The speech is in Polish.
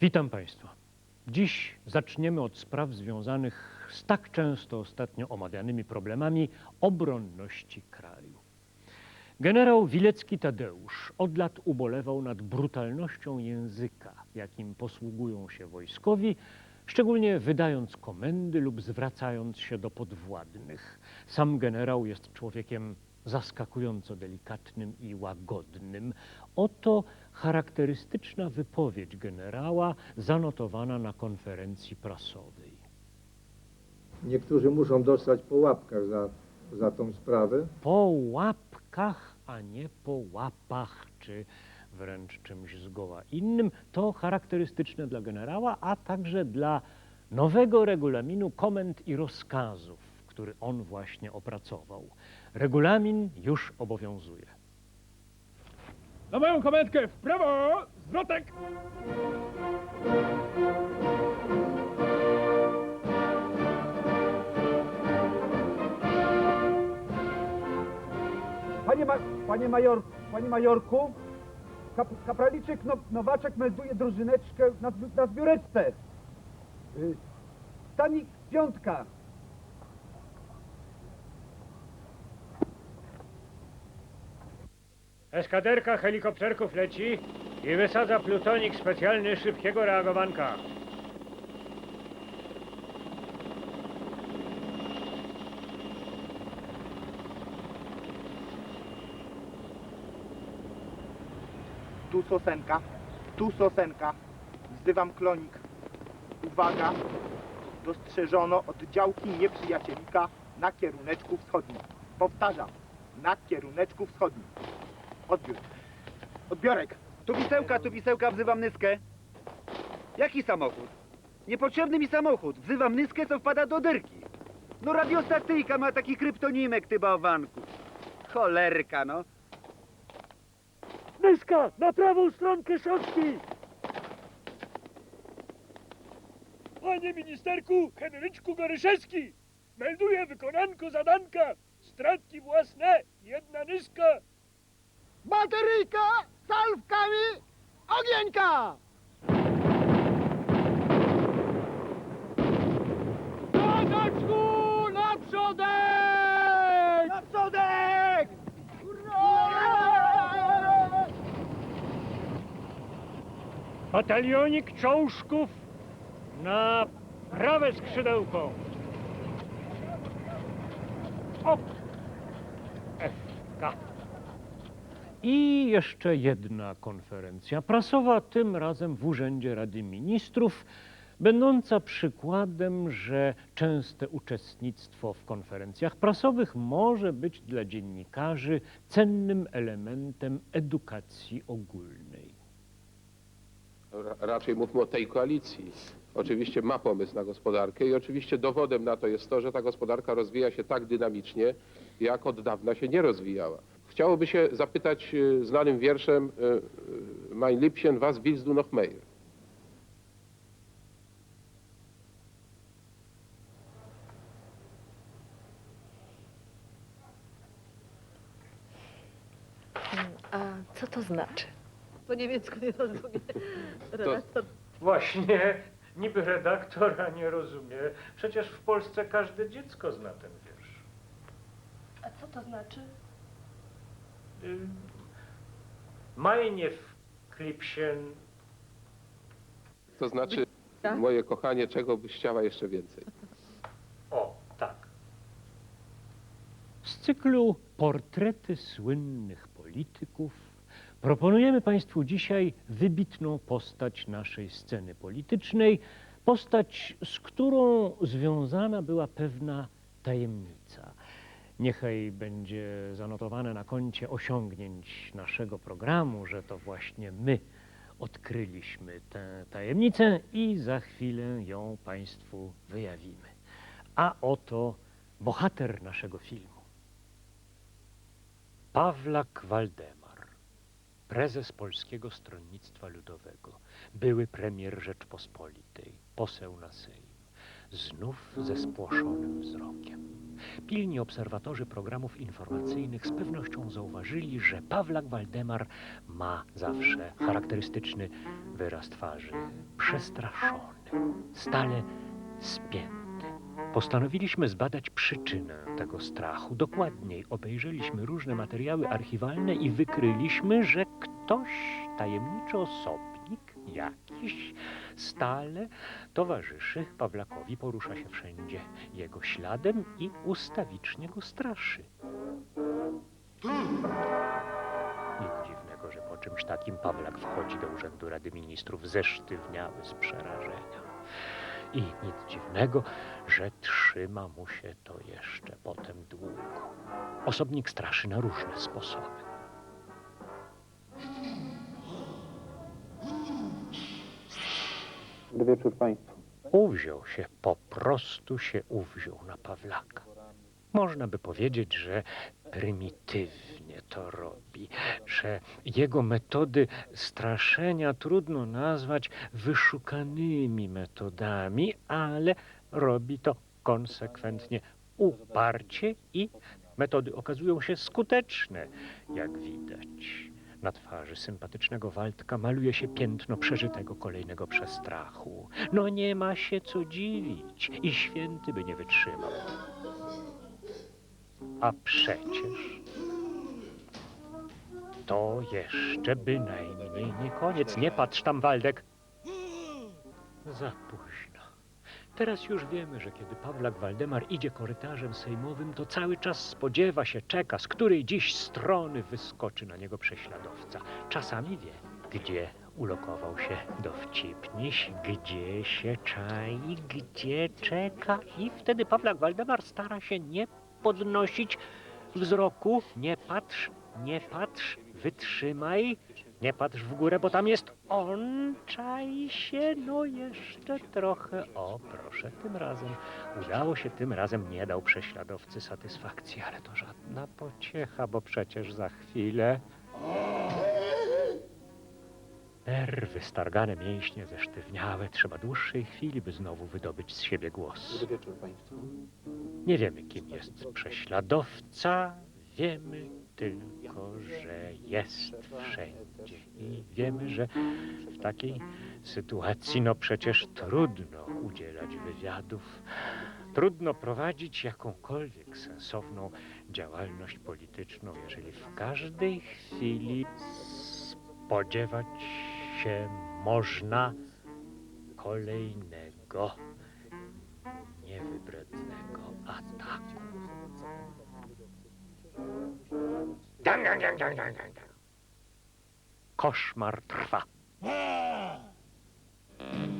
Witam Państwa. Dziś zaczniemy od spraw związanych z tak często ostatnio omawianymi problemami obronności kraju. Generał Wilecki Tadeusz od lat ubolewał nad brutalnością języka, jakim posługują się wojskowi, szczególnie wydając komendy lub zwracając się do podwładnych. Sam generał jest człowiekiem zaskakująco delikatnym i łagodnym. Oto charakterystyczna wypowiedź generała zanotowana na konferencji prasowej. Niektórzy muszą dostać po łapkach za, za tą sprawę. Po łapkach, a nie po łapach, czy wręcz czymś zgoła innym. To charakterystyczne dla generała, a także dla nowego regulaminu komend i rozkazów, który on właśnie opracował. Regulamin już obowiązuje. Na moją komendkę w prawo! Zwrotek! Panie, ma, panie, major, panie majorku, kap, kapraliczek no, Nowaczek melduje drużyneczkę na, zbi- na zbióreczce. Y, Stanik piątka. Eskaderka helikopterków leci i wysadza plutonik specjalny szybkiego reagowanka. Tu sosenka, tu sosenka. Wzywam klonik. Uwaga! Dostrzeżono oddziałki nieprzyjacielika na kieruneczku wschodnim. Powtarzam, na kieruneczku wschodnim. Odbiór. Odbiorek. Tu wisełka, tu wisełka, wzywam nyskę. Jaki samochód? Niepotrzebny mi samochód. Wzywam nyskę, co wpada do dyrki. No radiostatyjka ma taki kryptonimek, ty bałwanku. Cholerka, no. Nyska, na prawą stronkę szotki! Panie ministerku, Henryczku Goryszewski! Melduję wykonanko zadanka! Stratki własne, jedna nyska! Bateryjka! Salwkami! Ogieńka! Padaczku, naprzodek! Naprzodek! Batalionik czołżków na prawe skrzydełko. Op! FK. I jeszcze jedna konferencja prasowa, tym razem w Urzędzie Rady Ministrów, będąca przykładem, że częste uczestnictwo w konferencjach prasowych może być dla dziennikarzy cennym elementem edukacji ogólnej. Ra- Raczej mówmy o tej koalicji. Oczywiście ma pomysł na gospodarkę i oczywiście dowodem na to jest to, że ta gospodarka rozwija się tak dynamicznie, jak od dawna się nie rozwijała. Chciałoby się zapytać e, znanym wierszem e, e, Mein Liebchen, was willst du noch mehr? A co to znaczy? Po niemiecku nie rozumie. Redaktor. Właśnie, niby redaktora nie rozumie. Przecież w Polsce każde dziecko zna ten wiersz. A co to znaczy? Y, Meine Klipschen. To znaczy, Tak? moje kochanie, czego byś chciała jeszcze więcej? O, tak. Z cyklu Portrety słynnych polityków proponujemy Państwu dzisiaj wybitną postać naszej sceny politycznej, postać, z którą związana była pewna tajemnica. Niechaj będzie zanotowane na koncie osiągnięć naszego programu, że to właśnie my odkryliśmy tę tajemnicę i za chwilę ją Państwu wyjawimy. A oto bohater naszego filmu. Pawlak Waldemar, prezes Polskiego Stronnictwa Ludowego, były premier Rzeczpospolitej, poseł na Sejm, znów ze spłoszonym wzrokiem. Pilni obserwatorzy programów informacyjnych z pewnością zauważyli, że Pawlak Waldemar ma zawsze charakterystyczny wyraz twarzy przestraszony, stale spięty. Postanowiliśmy zbadać przyczynę tego strachu. Dokładniej obejrzeliśmy różne materiały archiwalne i wykryliśmy, że ktoś, tajemniczy osobnik, jakiś, stale towarzyszy Pawlakowi, porusza się wszędzie jego śladem i ustawicznie go straszy. Nic dziwnego, że po czymś takim Pawlak wchodzi do Urzędu Rady Ministrów zesztywniały z przerażenia. I nic dziwnego, że trzyma mu się to jeszcze potem długo. Osobnik straszy na różne sposoby. Dobry wieczór Państwu. Uwziął się, po prostu się uwziął na Pawlaka. Można by powiedzieć, że prymitywnie to robi, że jego metody straszenia trudno nazwać wyszukanymi metodami, ale robi to konsekwentnie, uparcie i metody okazują się skuteczne, jak widać. Na twarzy sympatycznego Waldka maluje się piętno przeżytego kolejnego przestrachu. No nie ma się co dziwić i święty by nie wytrzymał. A przecież to jeszcze bynajmniej nie koniec. Nie patrz tam, Waldek. Za późno. Teraz już wiemy, że kiedy Pawlak Waldemar idzie korytarzem sejmowym, to cały czas spodziewa się, czeka, z której dziś strony wyskoczy na niego prześladowca. Czasami wie, gdzie ulokował się dowcipniś, gdzie się czai, gdzie czeka i wtedy Pawlak Waldemar stara się nie podnosić wzroku. Nie patrz, nie patrz, wytrzymaj. Nie patrz w górę, bo tam jest on. Czai się, no jeszcze trochę. O, proszę, tym razem udało się, tym razem nie dał prześladowcy satysfakcji, ale to żadna pociecha, bo przecież za chwilę. Nerwy stargane, mięśnie zesztywniałe. Trzeba dłuższej chwili, by znowu wydobyć z siebie głos. Nie wiemy, kim jest prześladowca, wiemy tylko, że jest wszędzie. I wiemy, że w takiej sytuacji, no przecież trudno udzielać wywiadów, trudno prowadzić jakąkolwiek sensowną działalność polityczną, jeżeli w każdej chwili spodziewać się można kolejnego niewybrednego ataku. Dang, dang, dang, dang, dang, dang. Koszmar trwa. Hmm.